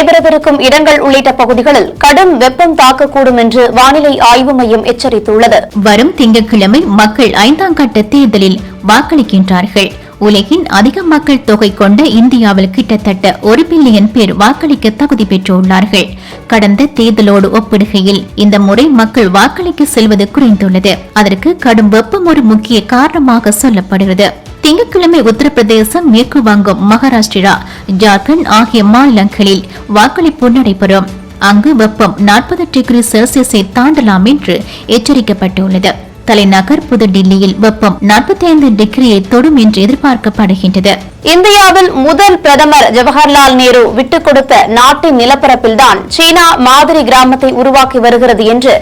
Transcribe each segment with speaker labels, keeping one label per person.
Speaker 1: நடைபெறவிருக்கும் இடங்கள் உள்ளிட்ட பகுதிகளில் கடும் வெப்பம் தாக்கக்கூடும் என்று வானிலை ஆய்வு மையம் எச்சரித்துள்ளது
Speaker 2: வரும் திங்கட்கிழமை மக்கள் ஐந்தாம் கட்ட தேர்தலில் வாக்களிக்கின்றார்கள் உலகின் அதிக மக்கள் தொகை கொண்ட இந்தியாவில் கிட்டத்தட்ட ஒரு பில்லியன் பேர் வாக்களிக்க தகுதி பெற்றுள்ளார்கள் கடந்த தேர்தலோடு ஒப்பிடுகையில் இந்த முறை மக்கள் வாக்களிக்க செல்வது குறைந்துள்ளது அதற்கு கடும் வெப்பம் ஒரு முக்கிய காரணமாக சொல்லப்படுகிறது திங்கட்கிழமை உத்தரப்பிரதேசம் மேற்கு வங்கம் மகாராஷ்டிரா ஜார்க்கண்ட் ஆகிய மாநிலங்களில் வாக்களிப்பு நடைபெறும் அங்கு வெப்பம் நாற்பது டிகிரி செல்சியஸை தாண்டலாம் என்று எச்சரிக்கப்பட்டுள்ளது தலைநகர் புதுடில்லியில் வெப்பம் நாற்பத்தி ஐந்து டிகிரியை தொடும் என்று எதிர்பார்க்கப்படுகின்றது
Speaker 3: இந்தியாவில் முதல் பிரதமர் ஜவஹர்லால் நேரு விட்டுக் கொடுத்த நாட்டின் நிலப்பரப்பில்தான் சீனா மாதிரி கிராமத்தை உருவாக்கி வருகிறது என்று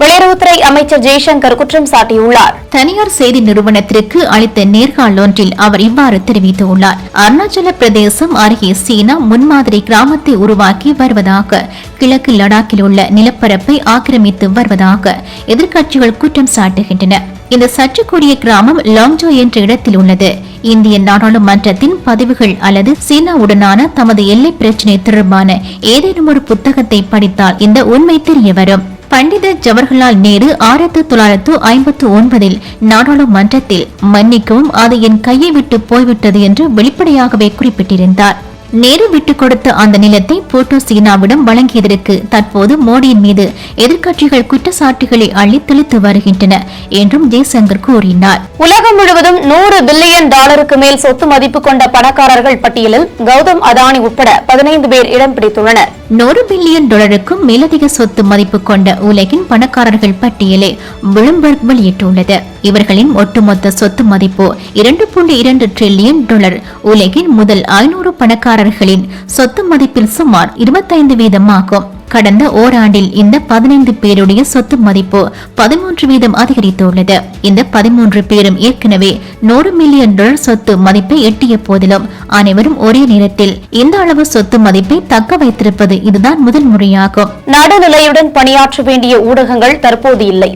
Speaker 3: வெளியுறவுத்துறை அமைச்சர் ஜெய்சங்கர் குற்றம் சாட்டியுள்ளார்
Speaker 4: தனியார் செய்தி நிறுவனத்திற்கு அளித்த ஒன்றில் அவர் இவ்வாறு தெரிவித்துள்ளார் அருணாச்சல பிரதேசம் அருகே சீனா முன்மாதிரி கிராமத்தை உருவாக்கி வருவதாக கிழக்கு லடாக்கில் உள்ள நிலப்பரப்பை ஆக்கிரமித்து வருவதாக எதிர்க்கட்சிகள் குற்றம் சாட்டுகின்றன இந்த சர்ச்சைக்குரிய கிராமம் லாங்ஜோ என்ற இடத்தில் உள்ளது இந்திய நாடாளுமன்றத்தின் பதிவுகள் அல்லது சீனாவுடனான தமது எல்லை பிரச்சினை தொடர்பான ஏதேனும் ஒரு புத்தகத்தை படித்தால் இந்த உண்மை தெரிய வரும் பண்டித ஜவஹர்லால் நேரு ஆயிரத்தி தொள்ளாயிரத்து ஐம்பத்து ஒன்பதில் நாடாளுமன்றத்தில் மன்னிக்கவும் அது என் கையை விட்டு போய்விட்டது என்று வெளிப்படையாகவே குறிப்பிட்டிருந்தார் நேரு விட்டு கொடுத்த அந்த நிலத்தை போட்டோ சீனாவிடம் வழங்கியதற்கு தற்போது மோடியின் மீது எதிர்க்கட்சிகள் குற்றச்சாட்டுகளை அள்ளி தெளித்து வருகின்றன என்றும் ஜெய்சங்கர் கூறினார்
Speaker 3: உலகம் முழுவதும் நூறு பில்லியன் டாலருக்கு மேல் சொத்து மதிப்பு கொண்ட பணக்காரர்கள் பட்டியலில் கௌதம் அதானி உட்பட பதினைந்து பேர் இடம் பிடித்துள்ளனர்
Speaker 2: நூறு பில்லியன் டாலருக்கும் மேலதிக சொத்து மதிப்பு கொண்ட உலகின் பணக்காரர்கள் பட்டியலை பிளம்பர்க் வெளியிட்டுள்ளது இவர்களின் ஒட்டுமொத்த சொத்து மதிப்பு இரண்டு புள்ளி இரண்டு டிரில்லியன் டாலர் உலகின் முதல் ஐநூறு பணக்காரர்களின் சொத்து மதிப்பில் சுமார் இருபத்தைந்து வீதமாகும் கடந்த ஓராண்டில் இந்த பதினைந்து பேருடைய சொத்து மதிப்பு பதிமூன்று வீதம் அதிகரித்துள்ளது இந்த பதிமூன்று பேரும் ஏற்கனவே நூறு மில்லியன் டாலர் சொத்து மதிப்பை எட்டிய போதிலும் அனைவரும் ஒரே நேரத்தில் இந்த அளவு சொத்து மதிப்பை தக்க வைத்திருப்பது இதுதான் முதல் முறையாகும்
Speaker 3: நடுநிலையுடன் பணியாற்ற வேண்டிய ஊடகங்கள் தற்போது இல்லை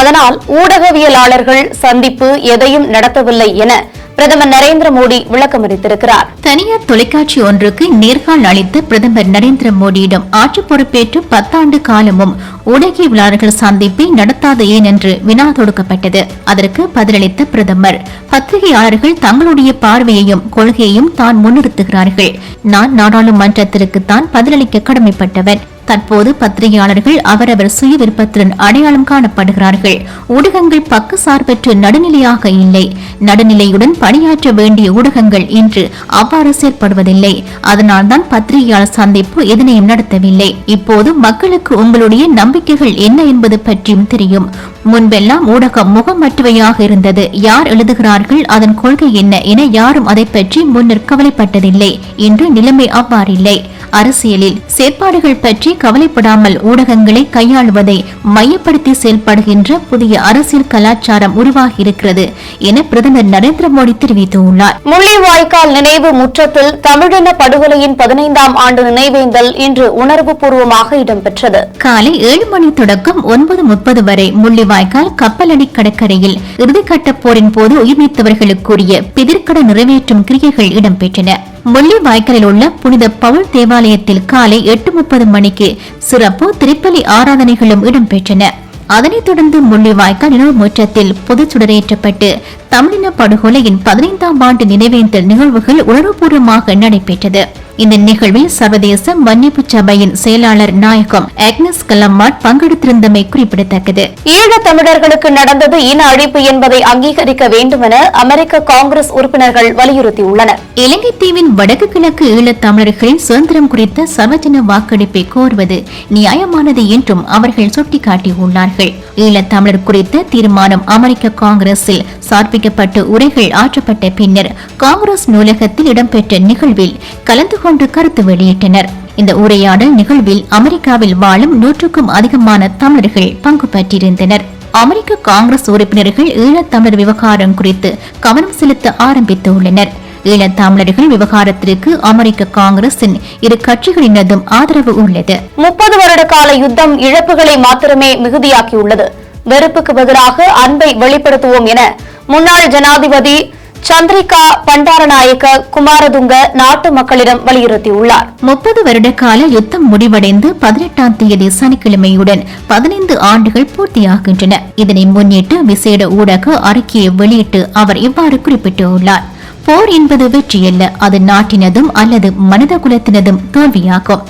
Speaker 3: அதனால் ஊடகவியலாளர்கள் சந்திப்பு எதையும் நடத்தவில்லை என பிரதமர் நரேந்திர மோடி விளக்கம் அளித்திருக்கிறார்
Speaker 4: தனியார் தொலைக்காட்சி ஒன்றுக்கு நேர்காணல் அளித்த பிரதமர் நரேந்திர மோடியிடம் ஆட்சி பொறுப்பேற்று பத்தாண்டு காலமும் ஊடகவியலாளர்கள் சந்திப்பை நடத்தாது ஏன் என்று வினா தொடுக்கப்பட்டது அதற்கு பதிலளித்த பிரதமர் பத்திரிகையாளர்கள் தங்களுடைய பார்வையையும் கொள்கையையும் தான் முன்னிறுத்துகிறார்கள் நான் நாடாளுமன்றத்திற்கு தான் பதிலளிக்க கடமைப்பட்டவன் தற்போது பத்திரிகையாளர்கள் அவரவர் சுய விருப்பத்துடன் அடையாளம் காணப்படுகிறார்கள் ஊடகங்கள் பக்க சார்பற்ற நடுநிலையாக இல்லை நடுநிலையுடன் பணியாற்ற வேண்டிய ஊடகங்கள் இன்று அவ்வாறு செயற்படுவதில்லை அதனால்தான் பத்திரிகையாளர் சந்திப்பு எதனையும் நடத்தவில்லை இப்போது மக்களுக்கு உங்களுடைய நம்பிக்கைகள் என்ன என்பது பற்றியும் தெரியும் முன்பெல்லாம் ஊடகம் முகமற்றவையாக இருந்தது யார் எழுதுகிறார்கள் அதன் கொள்கை என்ன என யாரும் அதை பற்றி முன்னர் கவலைப்பட்டதில்லை இன்று நிலைமை அவ்வாறில்லை அரசியலில் செயற்பாடுகள் பற்றி கவலைப்படாமல் ஊடகங்களை கையாளுவதை மையப்படுத்தி செயல்படுகின்ற புதிய அரசியல் கலாச்சாரம் உருவாகியிருக்கிறது என பிரதமர் நரேந்திர மோடி தெரிவித்துள்ளார்
Speaker 3: முள்ளிவாய்க்கால் நினைவு முற்றத்தில் தமிழின படுகொலையின் பதினைந்தாம் ஆண்டு நினைவேந்தல் இன்று உணர்வுபூர்வமாக இடம்பெற்றது
Speaker 4: காலை ஏழு மணி தொடக்கம் ஒன்பது முப்பது வரை முள்ளிவாய்க்கால் கப்பலடி கடற்கரையில் இறுதிக்கட்ட போரின் போது உயிர்நீத்தவர்களுக்குரிய பிதிர்கட நிறைவேற்றும் கிரியைகள் இடம்பெற்றன முள்ளிவாய்க்கலில் உள்ள புனித பவுல் தேவாலயத்தில் காலை எட்டு முப்பது மணிக்கு சிறப்பு திருப்பலி ஆராதனைகளும் இடம்பெற்றன அதனைத் தொடர்ந்து முள்ளிவாய்க்கால் நினைவு முற்றத்தில் பொது சுடரேற்றப்பட்டு தமிழின படுகொலையின் பதினைந்தாம் ஆண்டு நினைவேந்தல் நிகழ்வுகள் உணர்வுபூர்வமாக நடைபெற்றது இந்த நிகழ்வில் சர்வதேச மன்னிப்பு சபையின் செயலாளர் நாயகம் அக்னஸ் கலம்மாட் பங்கெடுத்திருந்தமை குறிப்பிடத்தக்கது
Speaker 3: ஈழ தமிழர்களுக்கு நடந்தது இன அழிப்பு என்பதை அங்கீகரிக்க வேண்டும் என அமெரிக்க காங்கிரஸ் உறுப்பினர்கள் வலியுறுத்தியுள்ளனர்
Speaker 4: இலங்கை தீவின் வடக்கு கிழக்கு ஈழத் தமிழர்களின் சுதந்திரம் குறித்த சர்வஜன வாக்கெடுப்பை கோருவது நியாயமானது என்றும் அவர்கள் சுட்டிக்காட்டியுள்ளார்கள் ஈழத் தமிழர் குறித்த தீர்மானம் அமெரிக்க காங்கிரஸில் சார்பிக்கப்பட்டு உரைகள் ஆற்றப்பட்ட பின்னர் காங்கிரஸ் நூலகத்தில் இடம்பெற்ற நிகழ்வில் கலந்து மேற்கொண்டு கருத்து வெளியிட்டனர் இந்த உரையாடல் நிகழ்வில் அமெரிக்காவில் வாழும் நூற்றுக்கும் அதிகமான தமிழர்கள் பங்கு பெற்றிருந்தனர் அமெரிக்க காங்கிரஸ் உறுப்பினர்கள் ஈழத்தமிழர் விவகாரம் குறித்து கவனம் செலுத்த ஆரம்பித்துள்ளனர் ஈழத்தமிழர்கள் விவகாரத்திற்கு அமெரிக்க காங்கிரசின் இரு கட்சிகளினதும் ஆதரவு உள்ளது
Speaker 3: முப்பது வருட கால யுத்தம் இழப்புகளை மாத்திரமே மிகுதியாக்கியுள்ளது வெறுப்புக்கு பதிலாக அன்பை வெளிப்படுத்துவோம் என முன்னாள் ஜனாதிபதி சந்திரிகா பண்டாரநாயக்க குமாரதுங்க நாட்டு மக்களிடம் வலியுறுத்தியுள்ளார்
Speaker 4: முப்பது வருட யுத்தம் முடிவடைந்து பதினெட்டாம் தேதி சனிக்கிழமையுடன் பதினைந்து ஆண்டுகள் பூர்த்தியாகின்றன இதனை முன்னிட்டு விசேட ஊடக அறிக்கையை வெளியிட்டு அவர் இவ்வாறு குறிப்பிட்டுள்ளார் போர் என்பது வெற்றியல்ல அது நாட்டினதும் அல்லது மனித குலத்தினதும் தோல்வியாகும்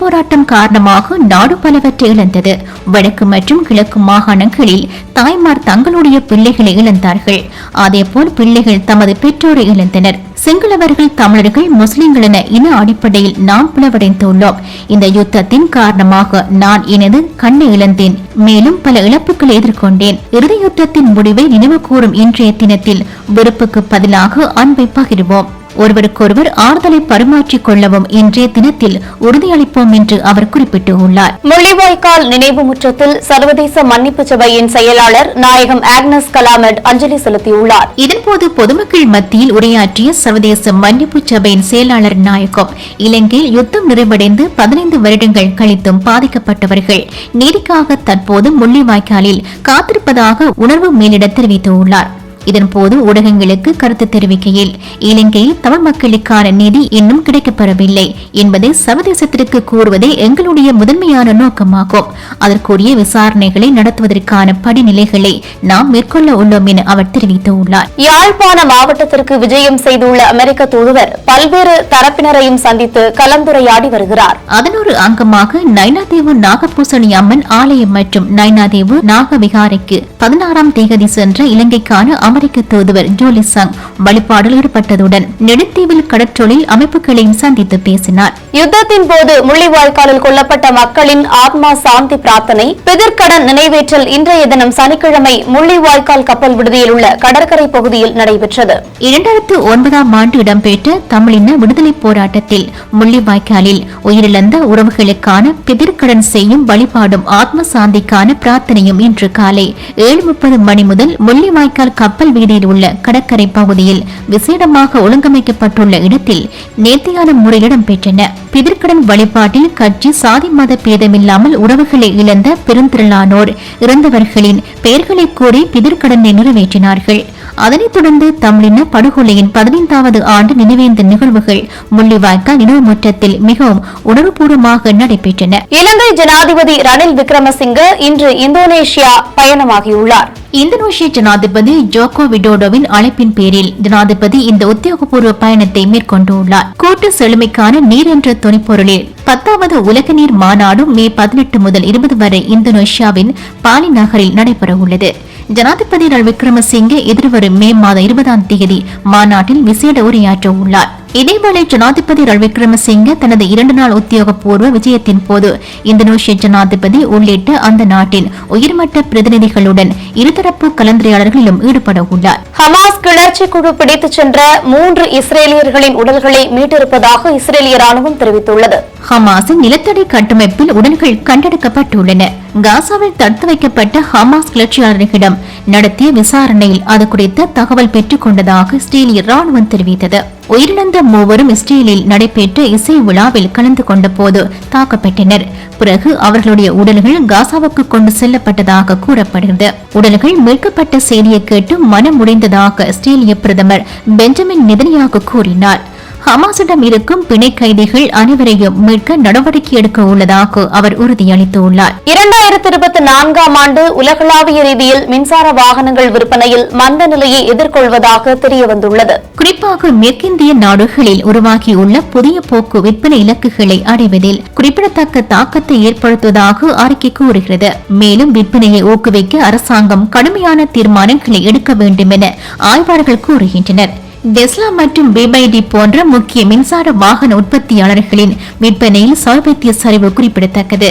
Speaker 4: போராட்டம் காரணமாக நாடு பலவற்றை இழந்தது வடக்கு மற்றும் கிழக்கு மாகாணங்களில் தாய்மார் தங்களுடைய பிள்ளைகளை இழந்தார்கள் அதேபோல் பிள்ளைகள் தமது பெற்றோரை இழந்தனர் சிங்களவர்கள் தமிழர்கள் முஸ்லிம்கள் என இன அடிப்படையில் நாம் பிளவடைந்துள்ளோம் இந்த யுத்தத்தின் காரணமாக நான் எனது கண்ணை இழந்தேன் மேலும் பல இழப்புகளை எதிர்கொண்டேன் இறுதி யுத்தத்தின் முடிவை நினைவு கூறும் இன்றைய தினத்தில் வெறுப்புக்கு பதிலாக அன்பை பகிர்வோம் ஒருவருக்கொருவர் ஆறுதலை பரிமாற்றிக் கொள்ளவும் இன்றைய தினத்தில் உறுதியளிப்போம் என்று அவர் குறிப்பிட்டுள்ளார்
Speaker 3: முள்ளிவாய்க்கால் நினைவு முற்றத்தில் சர்வதேச மன்னிப்பு சபையின் செயலாளர் நாயகம் ஆக்னஸ் கலாமட் அஞ்சலி செலுத்தியுள்ளார்
Speaker 4: இதன்போது பொதுமக்கள் மத்தியில் உரையாற்றிய சர்வதேச மன்னிப்பு சபையின் செயலாளர் நாயகம் இலங்கையில் யுத்தம் நிறைவடைந்து பதினைந்து வருடங்கள் கழித்தும் பாதிக்கப்பட்டவர்கள் நீதிக்காக தற்போது முள்ளிவாய்க்காலில் காத்திருப்பதாக உணர்வு மேலிட தெரிவித்துள்ளார் இதன் போது ஊடகங்களுக்கு கருத்து தெரிவிக்கையில் இலங்கையில் தமிழ் மக்களுக்கான நிதி இன்னும் கிடைக்கப்பெறவில்லை என்பதை சர்வதேசத்திற்கு கூறுவதே எங்களுடைய முதன்மையான நோக்கமாகும் அதற்குரிய விசாரணைகளை நடத்துவதற்கான படிநிலைகளை நாம் மேற்கொள்ள உள்ளோம் என அவர் தெரிவித்துள்ளார்
Speaker 3: யாழ்ப்பாண மாவட்டத்திற்கு விஜயம் செய்துள்ள அமெரிக்க தூதுவர் பல்வேறு தரப்பினரையும் சந்தித்து கலந்துரையாடி வருகிறார்
Speaker 4: அதனொரு அங்கமாக நைனாதேவு நாகபூசணி அம்மன் ஆலயம் மற்றும் நைனாதேவு நாகவிகாரைக்கு பதினாறாம் தேதி சென்ற இலங்கைக்கான அமர் அமெரிக்க தூதுவர் ஜோலி சங் வழிபாடில் ஈடுபட்டதுடன் நெடுத்தீவில் கடற்றொழில் அமைப்புகளையும் சந்தித்து பேசினார்
Speaker 3: யுத்தத்தின் போது முள்ளிவாய்க்காலில் கொல்லப்பட்ட மக்களின் ஆத்மா சாந்தி பிரார்த்தனை பிதற்கடன் நினைவேற்றல் இன்றைய தினம் சனிக்கிழமை முள்ளிவாய்க்கால் கப்பல் விடுதியில் உள்ள கடற்கரை பகுதியில் நடைபெற்றது
Speaker 4: இரண்டாயிரத்து ஒன்பதாம் ஆண்டு இடம்பெற்ற தமிழின விடுதலை போராட்டத்தில் முள்ளிவாய்க்காலில் உயிரிழந்த உறவுகளுக்கான பிதிர்கடன் செய்யும் வழிபாடும் ஆத்ம சாந்திக்கான பிரார்த்தனையும் இன்று காலை ஏழு முப்பது மணி முதல் முள்ளிவாய்க்கால் கப்பல் கப்பல் வீதியில் உள்ள கடற்கரை பகுதியில் விசேடமாக ஒழுங்கமைக்கப்பட்டுள்ள இடத்தில் நேர்த்தியான முறை இடம்பெற்றன பிதிர்கடன் வழிபாட்டில் கட்சி சாதி மத பேதமில்லாமல் உறவுகளை இழந்த பெருந்திரளானோர் இறந்தவர்களின் பெயர்களை கூறி பிதிர்கடனை நிறைவேற்றினார்கள் அதனைத் தொடர்ந்து தமிழின படுகொலையின் பதினைந்தாவது ஆண்டு நினைவேந்த நிகழ்வுகள் முள்ளிவாய்க்கா நினைவு முற்றத்தில் மிகவும் உணர்வுபூர்வமாக நடைபெற்றன
Speaker 3: இலங்கை ஜனாதிபதி ரணில் விக்ரமசிங்க இன்று இந்தோனேஷியா பயணமாகியுள்ளார்
Speaker 4: இந்தோனேஷிய ஜனாதிபதி ஜோகோ விடோடோவின் அழைப்பின் பேரில் ஜனாதிபதி இந்த உத்தியோகபூர்வ பயணத்தை மேற்கொண்டுள்ளார் கூட்டு செழுமைக்கான நீர் என்ற துணைப்பொருளில் பத்தாவது உலக நீர் மாநாடும் மே பதினெட்டு முதல் இருபது வரை இந்தோனேஷியாவின் பாலி நகரில் நடைபெறவுள்ளது ஜனாதிபதி ரல் விக்ரமசிங்கே எதிர்வரும் மே மாதம் இருபதாம் தேதி மாநாட்டில் விசேட உரையாற்ற உள்ளார் இதேவேளை ஜனாதிபதி ரல் விக்ரமசிங்க தனது இரண்டு நாள் உத்தியோகபூர்வ விஜயத்தின் போது இந்தோனேஷிய ஜனாதிபதி உள்ளிட்ட அந்த நாட்டின் உயர்மட்ட பிரதிநிதிகளுடன் இருதரப்பு கலந்துரையாடல்களிலும் ஈடுபட உள்ளார்
Speaker 3: ஹமாஸ் கிளர்ச்சி குழு பிடித்துச் சென்ற மூன்று இஸ்ரேலியர்களின் உடல்களை மீட்டிருப்பதாக இஸ்ரேலிய ராணுவம் தெரிவித்துள்ளது
Speaker 4: ஹமாஸின் நிலத்தடி கட்டமைப்பில் உடல்கள் கண்டெடுக்கப்பட்டுள்ளன காசாவில் தடுத்து வைக்கப்பட்ட ஹமாஸ் கிளர்ச்சியாளர்களிடம் நடத்திய விசாரணையில் அது குறித்து தகவல் பெற்றுக் கொண்டதாக இஸ்ரேலிய ராணுவம் தெரிவித்தது உயிரிழந்த மூவரும் இஸ்ரேலில் நடைபெற்ற இசை விழாவில் கலந்து கொண்ட போது தாக்கப்பட்டனர் பிறகு அவர்களுடைய உடல்கள் காசாவுக்கு கொண்டு செல்லப்பட்டதாக கூறப்படுகிறது உடல்கள் மீட்கப்பட்ட செய்தியை கேட்டு மனம் உடைந்ததாக இஸ்ரேலிய பிரதமர் பெஞ்சமின் நிதனியாக கூறினார் ஹமாசிடம் இருக்கும் பிணை கைதிகள் அனைவரையும் மீட்க நடவடிக்கை எடுக்க உள்ளதாக அவர் உறுதியளித்துள்ளார்
Speaker 3: இரண்டாயிரத்தி இருபத்தி நான்காம் ஆண்டு உலகளாவிய ரீதியில் மின்சார வாகனங்கள் விற்பனையில் மந்த நிலையை எதிர்கொள்வதாக தெரியவந்துள்ளது
Speaker 4: குறிப்பாக மேற்கிந்திய நாடுகளில் உருவாகியுள்ள புதிய போக்கு விற்பனை இலக்குகளை அடைவதில் குறிப்பிடத்தக்க தாக்கத்தை ஏற்படுத்துவதாக அறிக்கை கூறுகிறது மேலும் விற்பனையை ஊக்குவிக்க அரசாங்கம் கடுமையான தீர்மானங்களை எடுக்க வேண்டும் என ஆய்வாளர்கள் கூறுகின்றனர் டெஸ்லா மற்றும் பிபைடி போன்ற முக்கிய மின்சார வாகன உற்பத்தியாளர்களின் விற்பனையில் சமீபத்திய சரிவு குறிப்பிடத்தக்கது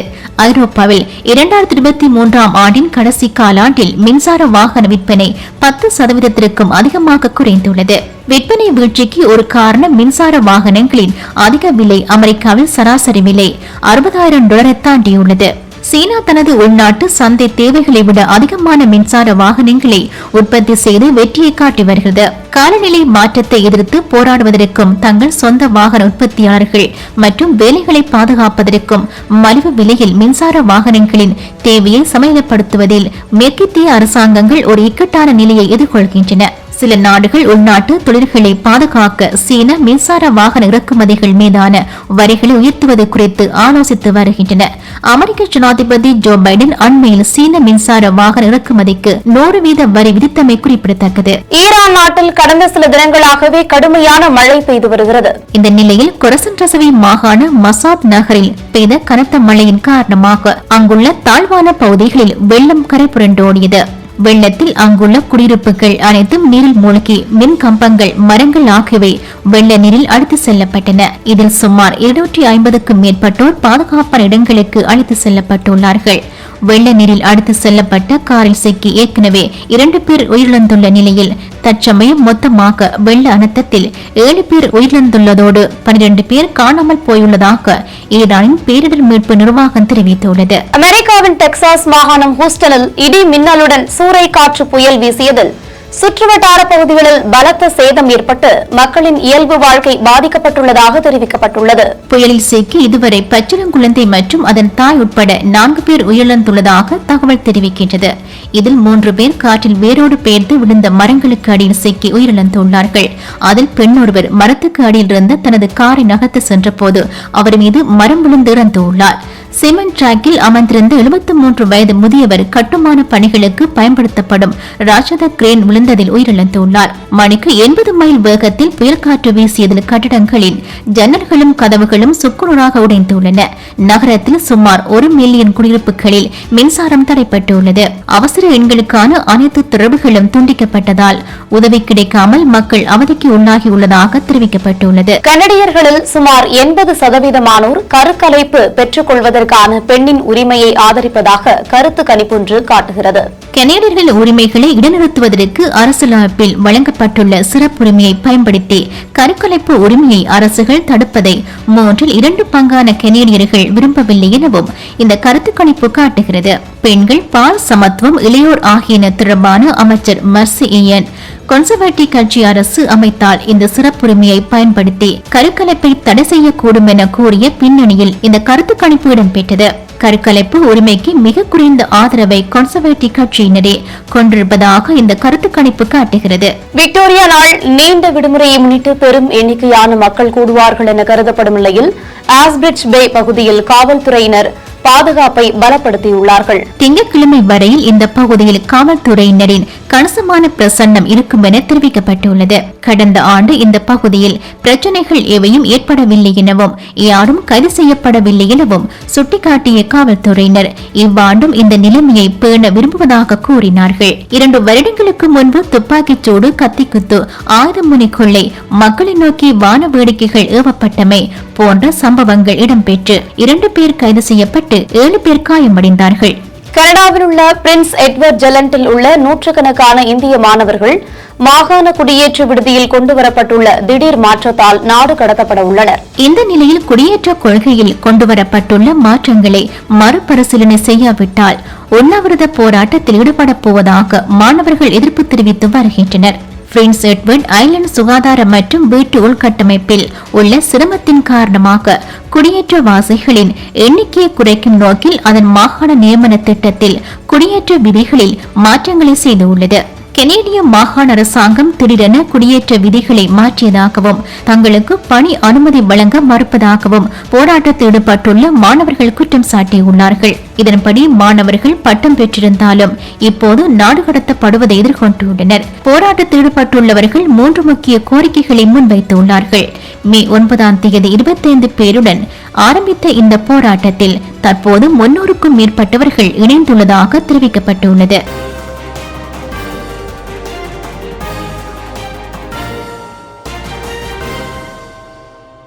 Speaker 4: ஐரோப்பாவில் இரண்டாயிரத்தி இருபத்தி மூன்றாம் ஆண்டின் கடைசி காலாண்டில் மின்சார வாகன விற்பனை பத்து சதவீதத்திற்கும் அதிகமாக குறைந்துள்ளது விற்பனை வீழ்ச்சிக்கு ஒரு காரணம் மின்சார வாகனங்களின் அதிக விலை அமெரிக்காவில் சராசரி விலை அறுபதாயிரம் டாலரை தாண்டியுள்ளது சீனா தனது உள்நாட்டு சந்தை தேவைகளை விட அதிகமான மின்சார வாகனங்களை உற்பத்தி செய்து வெற்றியை காட்டி வருகிறது காலநிலை மாற்றத்தை எதிர்த்து போராடுவதற்கும் தங்கள் சொந்த வாகன உற்பத்தியாளர்கள் மற்றும் வேலைகளை பாதுகாப்பதற்கும் மலிவு விலையில் மின்சார வாகனங்களின் தேவையை சமையலப்படுத்துவதில் மேற்கத்திய அரசாங்கங்கள் ஒரு இக்கட்டான நிலையை எதிர்கொள்கின்றன சில நாடுகள் உள்நாட்டு தொழில்களை பாதுகாக்க சீன மின்சார வாகன இறக்குமதிகள் மீதான வரிகளை உயர்த்துவது குறித்து ஆலோசித்து வருகின்றன அமெரிக்க ஜனாதிபதி ஜோ பைடன் அண்மையில் சீன மின்சார வாகன இறக்குமதிக்கு நூறு வீத வரி விதித்தமை குறிப்பிடத்தக்கது
Speaker 3: ஈரான் நாட்டில் கடந்த சில தினங்களாகவே கடுமையான மழை பெய்து வருகிறது
Speaker 4: இந்த நிலையில் கொரசன் ரசவி மாகாண மசாப் நகரில் பெய்த கனத்த மழையின் காரணமாக அங்குள்ள தாழ்வான பகுதிகளில் வெள்ளம் கரை புரண்டோடியது வெள்ளத்தில் அங்குள்ள குடியிருப்புகள் அனைத்தும் நீரில் மூழ்கி மின் கம்பங்கள் மரங்கள் ஆகியவை வெள்ள நீரில் அழைத்து செல்லப்பட்டன இதில் சுமார் இருநூற்றி ஐம்பதுக்கும் மேற்பட்டோர் பாதுகாப்பான இடங்களுக்கு அழைத்து செல்லப்பட்டுள்ளார்கள் வெள்ள நீரில் அடுத்து செல்லப்பட்ட காரில் சிக்கி ஏற்கனவே இரண்டு பேர் உயிரிழந்துள்ள நிலையில் தற்சமயம் மொத்தமாக வெள்ள அனுத்தத்தில் ஏழு பேர் உயிரிழந்துள்ளதோடு பனிரெண்டு பேர் காணாமல் போயுள்ளதாக ஈரானின் பேரிடர் மீட்பு நிர்வாகம் தெரிவித்துள்ளது
Speaker 3: அமெரிக்காவின் டெக்சாஸ் மாகாணம் ஹூஸ்டனில் இடி மின்னலுடன் சூறை காற்று புயல் வீசியதில் சுற்றுவட்டார பகுதிகளில் பலத்த சேதம் ஏற்பட்டு மக்களின் இயல்பு வாழ்க்கை பாதிக்கப்பட்டுள்ளதாக தெரிவிக்கப்பட்டுள்ளது
Speaker 4: புயலில் சிக்கி இதுவரை பச்சிளங்குழந்தை மற்றும் அதன் தாய் உட்பட நான்கு பேர் உயிரிழந்துள்ளதாக தகவல் தெரிவிக்கின்றது இதில் மூன்று பேர் காற்றில் வேரோடு பெயர்ந்து விழுந்த மரங்களுக்கு அடியில் சிக்கி உயிரிழந்துள்ளார்கள் அதில் பெண் ஒருவர் மரத்துக்கு அடியில் இருந்து தனது காரை நகர்த்து சென்றபோது அவர் மீது மரம் விழுந்து இறந்துள்ளார் சிமெண்ட் டிராக்கில் அமர்ந்திருந்த எழுபத்தி மூன்று வயது முதியவர் கட்டுமான பணிகளுக்கு பயன்படுத்தப்படும் ராஜத கிரேன் விழுந்ததில் உயிரிழந்துள்ளார் மணிக்கு எண்பது மைல் வேகத்தில் காற்று வீசியதில் கட்டடங்களின் ஜன்னல்களும் கதவுகளும் சுக்குநூறாக உடைந்துள்ளன நகரத்தில் சுமார் ஒரு மில்லியன் குடியிருப்புகளில் மின்சாரம் தடைப்பட்டுள்ளது அவசர எண்களுக்கான அனைத்து தொடர்புகளும் துண்டிக்கப்பட்டதால் உதவி கிடைக்காமல் மக்கள் அவதிக்கு உள்ளாகியுள்ளதாக தெரிவிக்கப்பட்டுள்ளது
Speaker 3: கனடியர்களில் சுமார் எண்பது சதவீதமானோர் கருக்கலைப்பு பெற்றுக் கொள்வதற்கு பெண்களுக்கான பெண்ணின் உரிமையை ஆதரிப்பதாக கருத்து கணிப்பொன்று காட்டுகிறது
Speaker 4: கனேடியர்கள் உரிமைகளை இடைநிறுத்துவதற்கு அரசியலமைப்பில் வழங்கப்பட்டுள்ள சிறப்புரிமையை பயன்படுத்தி கருக்கலைப்பு உரிமையை அரசுகள் தடுப்பதை மூன்றில் இரண்டு பங்கான கனேடியர்கள் விரும்பவில்லை எனவும் இந்த கருத்து கணிப்பு காட்டுகிறது பெண்கள் பால் சமத்துவம் இளையோர் ஆகியன தொடர்பான அமைச்சர் மர்சி இயன் கன்சர்வேட்டிவ் கட்சி அரசு அமைத்தால் இந்த சிறப்புரிமையை பயன்படுத்தி கருக்கலைப்பை தடை செய்யக்கூடும் என கூறிய பின்னணியில் இந்த கருத்து கணிப்பு இடம்பெற்றது கருக்கலைப்பு உரிமைக்கு மிக குறைந்த ஆதரவை கன்சர்வேட்டிவ் கட்சியினரே கொண்டிருப்பதாக இந்த கருத்து கணிப்பு காட்டுகிறது
Speaker 3: விக்டோரியா நாள் நீண்ட விடுமுறையை முன்னிட்டு பெரும் எண்ணிக்கையான மக்கள் கூடுவார்கள் என கருதப்படும் நிலையில் ஆஸ்பிரிட்ஜ் பே பகுதியில் காவல்துறையினர் பாதுகாப்பை பலப்படுத்தியுள்ளார்கள்
Speaker 4: திங்கட்கிழமை வரையில் இந்த பகுதியில் காவல்துறையினரின் கணிசமான பிரசன்னம் இருக்கும் என தெரிவிக்கப்பட்டுள்ளது கடந்த ஆண்டு இந்த பகுதியில் பிரச்சனைகள் எவையும் ஏற்படவில்லை எனவும் யாரும் கைது செய்யப்படவில்லை எனவும் சுட்டிக்காட்டிய காவல்துறையினர் இவ்வாண்டும் இந்த நிலைமையை பேண விரும்புவதாக கூறினார்கள் இரண்டு வருடங்களுக்கு முன்பு துப்பாக்கிச் சூடு கத்திக்குத்து ஆயுதமுனை முனைக்குள்ளே மக்களை நோக்கி வான வேடிக்கைகள் ஏவப்பட்டமை போன்ற சம்பவங்கள் இடம்பெற்று இரண்டு பேர் கைது செய்யப்பட்டு ஏழு பேர் காயமடைந்தார்கள்
Speaker 3: கனடாவில் உள்ள பிரின்ஸ் எட்வர்ட் ஜெலண்டில் உள்ள நூற்றுக்கணக்கான இந்திய மாணவர்கள் மாகாண குடியேற்ற விடுதியில் கொண்டுவரப்பட்டுள்ள திடீர் மாற்றத்தால் நாடு கடத்தப்பட உள்ளனர்
Speaker 4: இந்த நிலையில் குடியேற்ற கொள்கையில் கொண்டுவரப்பட்டுள்ள மாற்றங்களை மறுபரிசீலனை செய்யாவிட்டால் உண்ணாவிரத போராட்டத்தில் ஈடுபடப் போவதாக மாணவர்கள் எதிர்ப்பு தெரிவித்து வருகின்றனர் பிரின்ஸ் எட்வர்ட் ஐலண்ட் சுகாதார மற்றும் வீட்டு உள்கட்டமைப்பில் உள்ள சிரமத்தின் காரணமாக குடியேற்றவாசிகளின் எண்ணிக்கையை குறைக்கும் நோக்கில் அதன் மாகாண நியமன திட்டத்தில் குடியேற்ற விதிகளில் மாற்றங்களை செய்துள்ளது கெனேடிய மாகாண அரசாங்கம் திடீரென குடியேற்ற விதிகளை மாற்றியதாகவும் தங்களுக்கு பணி அனுமதி வழங்க மறுப்பதாகவும் போராட்டத்தில் ஈடுபட்டுள்ள மாணவர்கள் குற்றம் சாட்டியுள்ளார்கள் இதன்படி மாணவர்கள் பட்டம் பெற்றிருந்தாலும் இப்போது நாடு கடத்தப்படுவதை எதிர்கொண்டுள்ளனர் போராட்டத்தில் ஈடுபட்டுள்ளவர்கள் மூன்று முக்கிய கோரிக்கைகளை முன்வைத்துள்ளார்கள் மே ஒன்பதாம் தேதி இருபத்தைந்து பேருடன் ஆரம்பித்த இந்த போராட்டத்தில் தற்போது முன்னூறுக்கும் மேற்பட்டவர்கள் இணைந்துள்ளதாக தெரிவிக்கப்பட்டுள்ளது